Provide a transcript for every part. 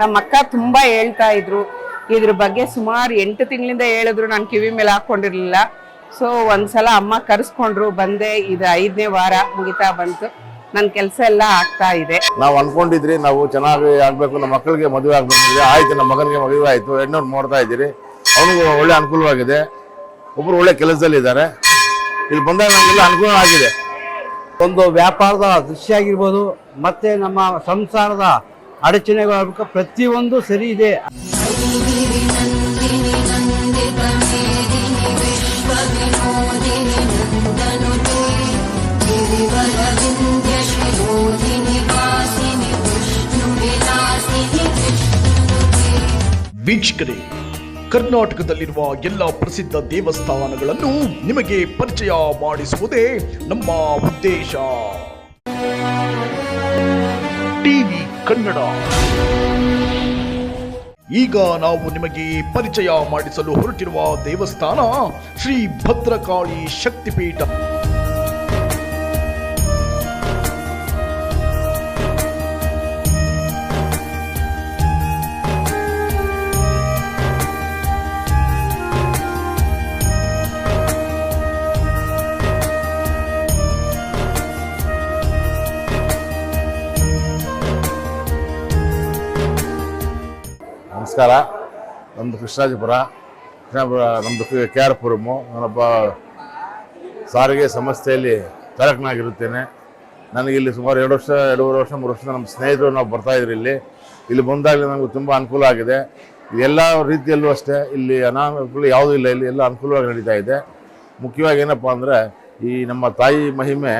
ನಮ್ಮ ಅಕ್ಕ ತುಂಬಾ ಹೇಳ್ತಾ ಇದ್ರು. ಇದ್ರ ಬಗ್ಗೆ ಸುಮಾರು ಎಂಟು ತಿಂಗಳಿಂದ ಹೇಳಿದ್ರು ನಾನು ಕಿವಿ ಮೇಲೆ ಹಾಕೊಂಡಿರ್ಲಿಲ್ಲ. ಸೊ ಒಂದ್ಸಲ ಅಮ್ಮ ಕರೆಸ್ಕೊಂಡ್ರು ಬಂದೆ ಇದು ಐದನೇ ವಾರ ಮುಗಿತಾ ಬಂತು. ನನ್ನ ಕೆಲಸ ಎಲ್ಲ ಆಗ್ತಾ ಇದೆ. ನಾವು ಅನ್ಕೊಂಡಿದ್ರಿ ನಾವು ಚೆನ್ನಾಗಿ ಆಗ್ಬೇಕು ನಮ್ಮ ಮಕ್ಕಳಿಗೆ ಮದುವೆ ಆಗ್ಬೇಕು ಆಯ್ತು ನಮ್ಮ ಮಗನಿಗೆ ಮದುವೆ ಆಯ್ತು ಹೆಣ್ಣವ್ರು ನೋಡ್ತಾ ಇದ್ದೀರಿ. ಅವನಿಗೂ ಒಳ್ಳೆ ಅನುಕೂಲವಾಗಿದೆ. ಒಬ್ರು ಒಳ್ಳೆ ಕೆಲಸದಲ್ಲಿ ಇದ್ದಾರೆ. ಇಲ್ಲಿ ಬಂದಾಗ ನಮಗೆಲ್ಲ ಅನುಕೂಲ ಆಗಿದೆ. ಒಂದು ವ್ಯಾಪಾರದ ದೃಶ್ಯ ಆಗಿರ್ಬೋದು ಮತ್ತೆ ನಮ್ಮ ಸಂಸಾರದ ಅಡಚಣೆಗಳು ಪ್ರತಿಯೊಂದು ಸರಿ ಇದೆ. ವೀಕ್ಷಕರೇ, ಕರ್ನಾಟಕದಲ್ಲಿರುವ ಎಲ್ಲ ಪ್ರಸಿದ್ಧ ದೇವಸ್ಥಾನಗಳನ್ನು ನಿಮಗೆ ಪರಿಚಯ ಮಾಡಿಸುವುದೇ ನಮ್ಮ ಉದ್ದೇಶ. ಟಿವಿ ಕನ್ನಡ. ಈಗ ನಾವು ನಿಮಗೆ ಪರಿಚಯ ಮಾಡಿಸಲು ಹೊರಟಿರುವ ದೇವಸ್ಥಾನ ಶ್ರೀ ಭದ್ರಕಾಳಿ ಶಕ್ತಿಪೀಠ. ನಮಸ್ಕಾರ. ನಮ್ಮದು ಕೃಷ್ಣಾಜಿಪುರ. ಕೃಷ್ಣಾಪುರ ನಮ್ಮದು ಕೆ ಆರ್ ಪುರಮು. ನಾನೊಬ್ಬ ಸಾರಿಗೆ ಸಂಸ್ಥೆಯಲ್ಲಿ ಚಾಲಕನಾಗಿರುತ್ತೇನೆ. ನನಗೆ ಇಲ್ಲಿ ಸುಮಾರು ಎರಡು ವರ್ಷ, ಎರಡೂವರೆ ವರ್ಷ, ಮೂರು ವರ್ಷ ನಮ್ಮ ಸ್ನೇಹಿತರು ನಾವು ಬರ್ತಾ ಇದ್ರಿ ಇಲ್ಲಿ. ಇಲ್ಲಿ ಬಂದಾಗಲೇ ನನಗೆ ತುಂಬ ಅನುಕೂಲ ಆಗಿದೆ. ಎಲ್ಲ ರೀತಿಯಲ್ಲೂ ಅಷ್ಟೇ, ಇಲ್ಲಿ ಅನಾನುಕೂಲ ಯಾವುದೂ ಇಲ್ಲ. ಇಲ್ಲಿ ಎಲ್ಲ ಅನುಕೂಲವಾಗಿ ನಡೀತಾ ಇದೆ. ಮುಖ್ಯವಾಗಿ ಏನಪ್ಪ ಅಂದರೆ, ಈ ನಮ್ಮ ತಾಯಿ ಮಹಿಮೆ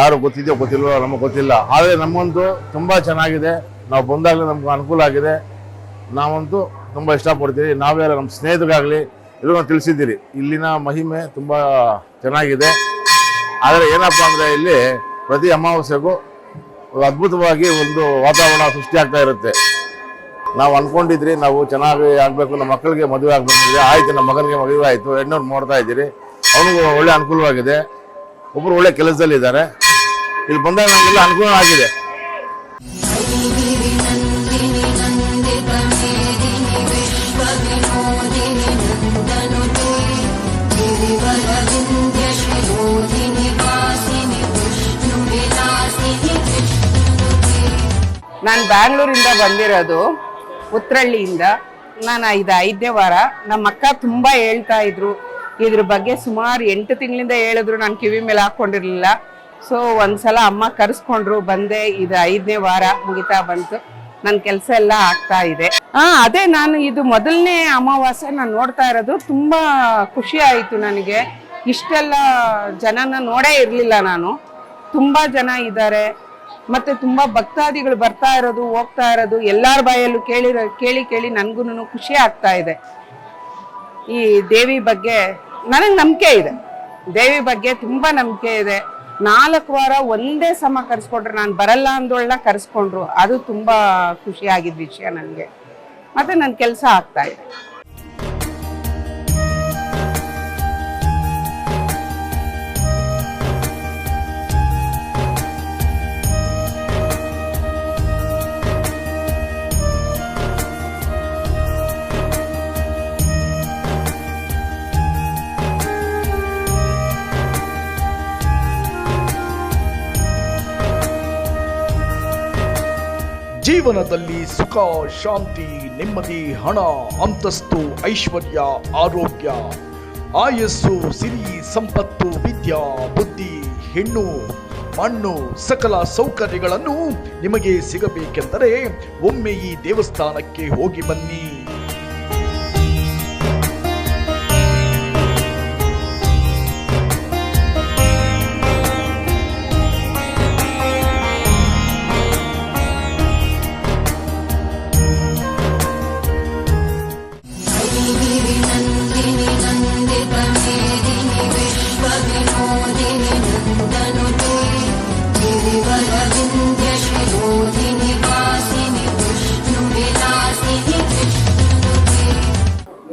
ಯಾರು ಗೊತ್ತಿದೆಯೋ ಗೊತ್ತಿಲ್ವೋ ನಮಗೆ ಗೊತ್ತಿಲ್ಲ. ಆದರೆ ನಮ್ಮೊಂದು ತುಂಬ ಚೆನ್ನಾಗಿದೆ. ನಾವು ಬಂದಾಗಲೇ ನಮ್ಗೆ ಅನುಕೂಲ ಆಗಿದೆ. ನಾವಂತೂ ತುಂಬ ಇಷ್ಟಪಡ್ತೀವಿ. ನಾವೇ ನಮ್ಮ ಸ್ನೇಹಿತರಿಗಾಗಲಿ ಎಲ್ಲರೂ ತಿಳಿಸಿದ್ದೀರಿ. ಇಲ್ಲಿನ ಮಹಿಮೆ ತುಂಬ ಚೆನ್ನಾಗಿದೆ. ಆದರೆ ಏನಪ್ಪ ಅಂದರೆ ಇಲ್ಲಿ ಪ್ರತಿ ಅಮಾವಾಸ್ಯೆಗೂ ಅದ್ಭುತವಾಗಿ ಒಂದು ವಾತಾವರಣ ಸೃಷ್ಟಿಯಾಗ್ತಾ ಇರುತ್ತೆ. ನಾವು ಅಂದ್ಕೊಂಡಿದ್ರಿ ನಾವು ಚೆನ್ನಾಗಿ ಆಗಬೇಕು, ನಮ್ಮ ಮಕ್ಕಳಿಗೆ ಮದುವೆ ಆಗಬೇಕು ಆಯಿತು, ನಮ್ಮ ಮಗನಿಗೆ ಮದುವೆ ಆಯಿತು, ಹೆಣ್ಣವ್ರು ನೋಡ್ತಾ ಇದ್ದೀರಿ. ಅವನಿಗೂ ಒಳ್ಳೆ ಅನುಕೂಲವಾಗಿದೆ. ಒಬ್ಬರು ಒಳ್ಳೆ ಕೆಲಸದಲ್ಲಿದ್ದಾರೆ. ಇಲ್ಲಿ ಬಂದಾಗ ನಮಗೆಲ್ಲ ಅನುಕೂಲ ಆಗಿದೆ. ನಾನು ಬ್ಯಾಂಗ್ಳೂರಿಂದ ಬಂದಿರೋದು ಉತ್ರಳ್ಳಿಯಿಂದ. ನಾನು ಇದು ಐದನೇ ವಾರ. ನಮ್ಮ ಅಕ್ಕ ತುಂಬ ಹೇಳ್ತಾ ಇದ್ರು. ಇದ್ರ ಬಗ್ಗೆ ಸುಮಾರು ಎಂಟು ತಿಂಗಳಿಂದ ಹೇಳಿದ್ರು. ನಾನು ಕಿವಿ ಮೇಲೆ ಹಾಕೊಂಡಿರ್ಲಿಲ್ಲ. ಸೊ ಒಂದ್ಸಲ ಅಮ್ಮ ಕರೆಸ್ಕೊಂಡ್ರು, ಬಂದೆ. ಇದು ಐದನೇ ವಾರ ಮುಗಿತಾ ಬಂತು. ನನ್ನ ಕೆಲಸ ಎಲ್ಲ ಆಗ್ತಾ ಇದೆ. ಹಾ ಅದೇ ನಾನು ಇದು ಮೊದಲನೇ ಅಮಾವಾಸ್ಯೆ ನಾನು ನೋಡ್ತಾ ಇರೋದು. ತುಂಬ ಖುಷಿ ಆಯಿತು ನನಗೆ. ಇಷ್ಟೆಲ್ಲ ಜನನ ನೋಡೇ ಇರಲಿಲ್ಲ ನಾನು. ತುಂಬ ಜನ ಇದ್ದಾರೆ. ಮತ್ತೆ ತುಂಬಾ ಭಕ್ತಾದಿಗಳು ಬರ್ತಾ ಇರೋದು, ಹೋಗ್ತಾ ಇರೋದು, ಎಲ್ಲಾರ ಬಾಯಲ್ಲೂ ಕೇಳಿರೋ ಕೇಳಿ ಕೇಳಿ ನನ್ಗೂನು ಖುಷಿ ಆಗ್ತಾ ಇದೆ. ಈ ದೇವಿ ಬಗ್ಗೆ ನನಗೆ ನಂಬಿಕೆ ಇದೆ. ದೇವಿ ಬಗ್ಗೆ ತುಂಬಾ ನಂಬಿಕೆ ಇದೆ. ನಾಲ್ಕು ವಾರ ಒಂದೇ ಸಮ ಕರೆಸ್ಕೊಂಡ್ರೆ, ನಾನು ಬರಲ್ಲ ಅಂದೋಳ್ನ ಕರೆಸ್ಕೊಂಡ್ರು. ಅದು ತುಂಬಾ ಖುಷಿ ಆಗಿದ್ದ ವಿಷಯ ನನಗೆ ಮತ್ತೆ ನನ್ನ ಕೆಲಸ ಆಗ್ತಾ ಇದೆ. ಜೀವನದಲ್ಲಿ ಸುಖ, ಶಾಂತಿ, ನೆಮ್ಮದಿ, ಹಣ, ಅಂತಸ್ತು, ಐಶ್ವರ್ಯ, ಆರೋಗ್ಯ, ಆಯಸ್ಸು, ಸಿರಿ, ಸಂಪತ್ತು, ವಿದ್ಯಾ, ಬುದ್ಧಿ, ಹೆಣ್ಣು, ಮಣ್ಣು, ಸಕಲ ಸೌಕರ್ಯಗಳನ್ನು ನಿಮಗೆ ಸಿಗಬೇಕೆಂದರೆ ಒಮ್ಮೆ ಈ ದೇವಸ್ಥಾನಕ್ಕೆ ಹೋಗಿ ಬನ್ನಿ.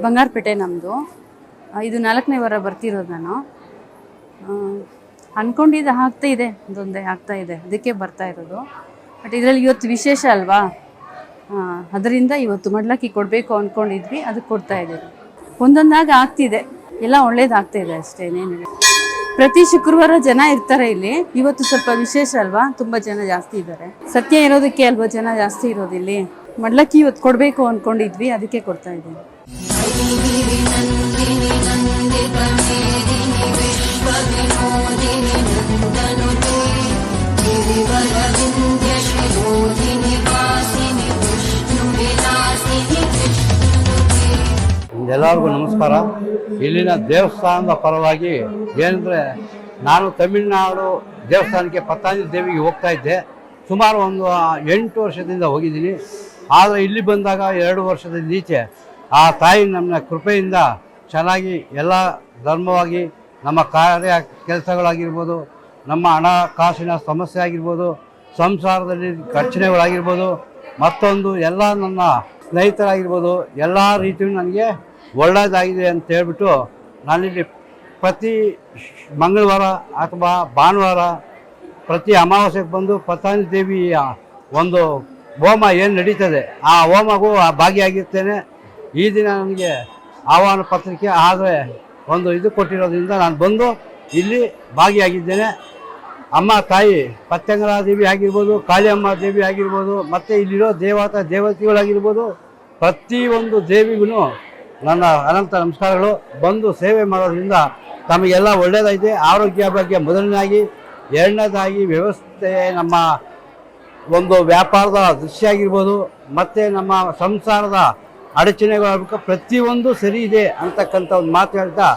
ಬಂಗಾರಪೇಟೆ ನಮ್ಮದು ಇದು ನಾಲ್ಕನೇ ವಾರ ಬರ್ತಿರೋದು ನಾನು. ಅಂದ್ಕೊಂಡಿದ್ದು ಆಗ್ತಾ ಇದೆ ಒಂದೊಂದೇ ಆಗ್ತಾ ಇದೆ, ಅದಕ್ಕೆ ಬರ್ತಾ ಇರೋದು. ಬಟ್ ಇದರಲ್ಲಿ ಇವತ್ತು ವಿಶೇಷ ಅಲ್ವಾ? ಅದರಿಂದ ಇವತ್ತು ಮಡ್ಲಕ್ಕಿ ಕೊಡಬೇಕು ಅಂದ್ಕೊಂಡಿದ್ವಿ ಅದಕ್ಕೆ ಕೊಡ್ತಾ ಇದ್ದೀವಿ. ಒಂದೊಂದಾಗ ಆಗ್ತಿದೆ, ಎಲ್ಲ ಒಳ್ಳೇದಾಗ್ತಾ ಇದೆ ಅಷ್ಟೇ ಪ್ರತಿ ಶುಕ್ರವಾರ ಜನ ಇರ್ತಾರೆ ಇಲ್ಲಿ, ಇವತ್ತು ಸ್ವಲ್ಪ ವಿಶೇಷ ಅಲ್ವಾ? ತುಂಬ ಜನ ಜಾಸ್ತಿ ಇದ್ದಾರೆ. ಸತ್ಯ ಇರೋದಕ್ಕೆ ಅಲ್ವಾ ಜನ ಜಾಸ್ತಿ ಇರೋದಿಲ್ಲಿ ಮಡ್ಲಕ್ಕಿ ಇವತ್ತು ಕೊಡಬೇಕು ಅಂದ್ಕೊಂಡಿದ್ವಿ ಅದಕ್ಕೆ ಕೊಡ್ತಾ ಇದ್ದೀವಿ. ಎಲ್ಲರಿಗೂ ನಮಸ್ಕಾರ. ಇಲ್ಲಿನ ದೇವಸ್ಥಾನದ ಪರವಾಗಿ ಏನಂದರೆ, ನಾನು ತಮಿಳುನಾಡು ದೇವಸ್ಥಾನಕ್ಕೆ ಪತಾಂಜಲಿ ದೇವಿಗೆ ಹೋಗ್ತಾ ಇದ್ದೆ. ಸುಮಾರು ಒಂದು ಎಂಟು ವರ್ಷದಿಂದ ಹೋಗಿದ್ದೀನಿ. ಆದರೆ ಇಲ್ಲಿ ಬಂದಾಗ ಎರಡು ವರ್ಷದ ಈಚೆ ಆ ತಾಯಿ ನಮ್ಮ ಕೃಪೆಯಿಂದ ಚೆನ್ನಾಗಿ ಎಲ್ಲ ಧರ್ಮವಾಗಿ ನಮ್ಮ ಕಾರ್ಯ ಕೆಲಸಗಳಾಗಿರ್ಬೋದು, ನಮ್ಮ ಹಣಕಾಸಿನ ಸಮಸ್ಯೆ ಆಗಿರ್ಬೋದು, ಸಂಸಾರದಲ್ಲಿ ಖರ್ಚನೆಗಳಾಗಿರ್ಬೋದು ಮತ್ತೊಂದು ಎಲ್ಲ ನನ್ನ ಸ್ನೇಹಿತರಾಗಿರ್ಬೋದು, ಎಲ್ಲ ರೀತಿಯೂ ನನಗೆ ಒಳ್ಳೆಯದಾಗಿದೆ ಅಂತ ಹೇಳ್ಬಿಟ್ಟು ನಾನಿಲ್ಲಿ ಪ್ರತಿ ಮಂಗಳವಾರ ಅಥವಾ ಭಾನುವಾರ ಪ್ರತಿ ಅಮಾವಾಸ್ಯೆಗೆ ಬಂದು ಪತಾಂಜಲಿ ದೇವಿಯ ಒಂದು ಹೋಮ ಏನು ನಡೀತದೆ, ಆ ಹೋಮಗೂ ಭಾಗಿಯಾಗಿರ್ತೇನೆ. ಈ ದಿನ ನನಗೆ ಆಹ್ವಾನ ಪತ್ರಿಕೆ ಆದರೆ ಒಂದು ಇದು ಕೊಟ್ಟಿರೋದ್ರಿಂದ ನಾನು ಬಂದು ಇಲ್ಲಿ ಭಾಗಿಯಾಗಿದ್ದೇನೆ. ಅಮ್ಮ, ತಾಯಿ, ಪತ್ಯಂಗರ ದೇವಿ ಆಗಿರ್ಬೋದು, ಕಾಳಿಯಮ್ಮ ದೇವಿ ಆಗಿರ್ಬೋದು, ಮತ್ತು ಇಲ್ಲಿರೋ ದೇವತಾ, ದೇವತೆಗಳಾಗಿರ್ಬೋದು, ಪ್ರತಿಯೊಂದು ದೇವಿಗೂ ನನ್ನ ಅನಂತ ನಮಸ್ಕಾರಗಳು. ಬಂದು ಸೇವೆ ಮಾಡೋದ್ರಿಂದ ತಮಗೆಲ್ಲ ಒಳ್ಳೆಯದಾಗಿದೆ ಆರೋಗ್ಯ ಬಗ್ಗೆ ಮೊದಲನೇದಾಗಿ, ಎರಡನೇದಾಗಿ ವ್ಯವಸ್ಥೆ ನಮ್ಮ ಒಂದು ವ್ಯಾಪಾರದ ದೃಶ್ಯ ಆಗಿರ್ಬೋದು ಮತ್ತು ನಮ್ಮ ಸಂಸಾರದ ಅಡಚಣೆಗಳ ಪ್ರತಿಯೊಂದು ಸರಿ ಇದೆ ಅಂತಕ್ಕಂಥ ಒಂದು ಮಾತು ಹೇಳ್ತಾ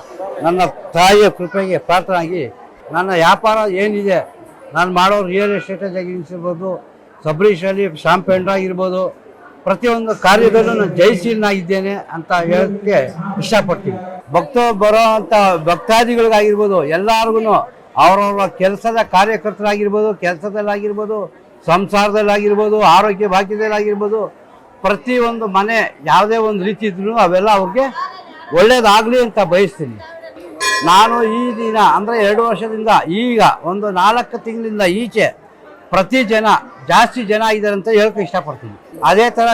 ನನ್ನ ತಾಯಿಯ ಕೃಪೆಗೆ ಪ್ರಾರ್ಥನಾಗಿ ನನ್ನ ವ್ಯಾಪಾರ ಏನಿದೆ, ನಾನು ಮಾಡೋ ರಿಯಲ್ ಎಸ್ಟೇಟ್ ಆಗಿರ್ಬೋದು ಸಬ್ರೀಶಲ್ಲಿ ಶಾಂಪೇಂಡ್ರ ಆಗಿರ್ಬೋದು, ಪ್ರತಿಯೊಂದು ಕಾರ್ಯದಲ್ಲೂ ನಾನು ಜಯಶೀಲನಾಗಿದ್ದೇನೆ ಅಂತ ಹೇಳೋಕ್ಕೆ ಇಷ್ಟಪಡ್ತೀನಿ. ಭಕ್ತ ಬರೋ ಅಂಥ ಭಕ್ತಾದಿಗಳಿಗಾಗಿರ್ಬೋದು ಎಲ್ಲರಿಗೂ ಅವರವರ ಕೆಲಸದ ಕಾರ್ಯಕರ್ತರಾಗಿರ್ಬೋದು, ಕೆಲಸದಲ್ಲಾಗಿರ್ಬೋದು, ಸಂಸಾರದಲ್ಲಾಗಿರ್ಬೋದು, ಆರೋಗ್ಯ ಭಾಗ್ಯದಲ್ಲಾಗಿರ್ಬೋದು ಪ್ರತಿಯೊಂದು ಮನೆ ಯಾವುದೇ ಒಂದು ರೀತಿ ಇದ್ರೂ ಅವೆಲ್ಲ ಅವ್ರಿಗೆ ಒಳ್ಳೇದಾಗಲಿ ಅಂತ ಬಯಸ್ತೀನಿ. ನಾನು ಈ ದಿನ, ಅಂದರೆ ಎರಡು ವರ್ಷದಿಂದ ಈಗ ಒಂದು ನಾಲ್ಕು ತಿಂಗಳಿಂದ ಈಚೆ ಪ್ರತಿ ಜನ, ಜಾಸ್ತಿ ಜನ ಇದ್ದಾರೆ ಅಂತ ಹೇಳಕ್ಕೆ ಇಷ್ಟಪಡ್ತೀನಿ. ಅದೇ ಥರ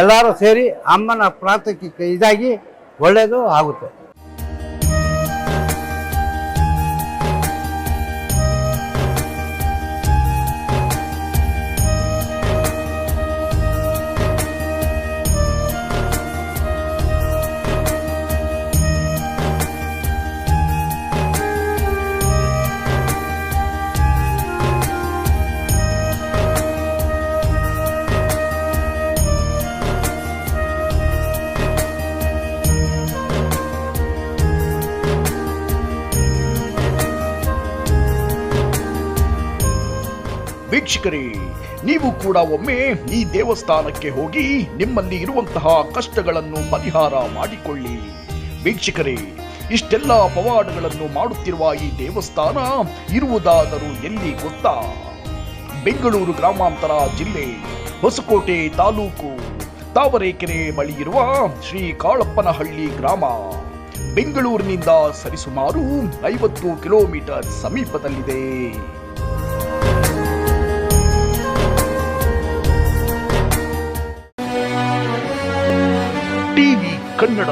ಎಲ್ಲರೂ ಸೇರಿ ಅಮ್ಮನ ಪ್ರಾರ್ಥಕ್ಕೆ ಇದಾಗಿ ಒಳ್ಳೆಯದು ಆಗುತ್ತೆ. ವೀಕ್ಷಕರೇ, ನೀವು ಕೂಡ ಒಮ್ಮೆ ಈ ದೇವಸ್ಥಾನಕ್ಕೆ ಹೋಗಿ ನಿಮ್ಮಲ್ಲಿ ಇರುವಂತಹ ಕಷ್ಟಗಳನ್ನು ಪರಿಹಾರ ಮಾಡಿಕೊಳ್ಳಿ. ವೀಕ್ಷಕರೇ, ಇಷ್ಟೆಲ್ಲ ಪವಾಡಗಳನ್ನು ಮಾಡುತ್ತಿರುವ ಈ ದೇವಸ್ಥಾನ ಇರುವುದಾದರೂ ಎಲ್ಲಿ ಗೊತ್ತಾ? ಬೆಂಗಳೂರು ಗ್ರಾಮಾಂತರ ಜಿಲ್ಲೆ, ಹೊಸಕೋಟೆ ತಾಲೂಕು, ತಾವರೆಕೆರೆ ಬಳಿ ಇರುವ ಶ್ರೀ ಕಾಳಪ್ಪನಹಳ್ಳಿ ಗ್ರಾಮ. ಬೆಂಗಳೂರಿನಿಂದ ಸರಿಸುಮಾರು ಐವತ್ತು ಕಿಲೋಮೀಟರ್ ಸಮೀಪದಲ್ಲಿದೆ. ಕನ್ನಡ.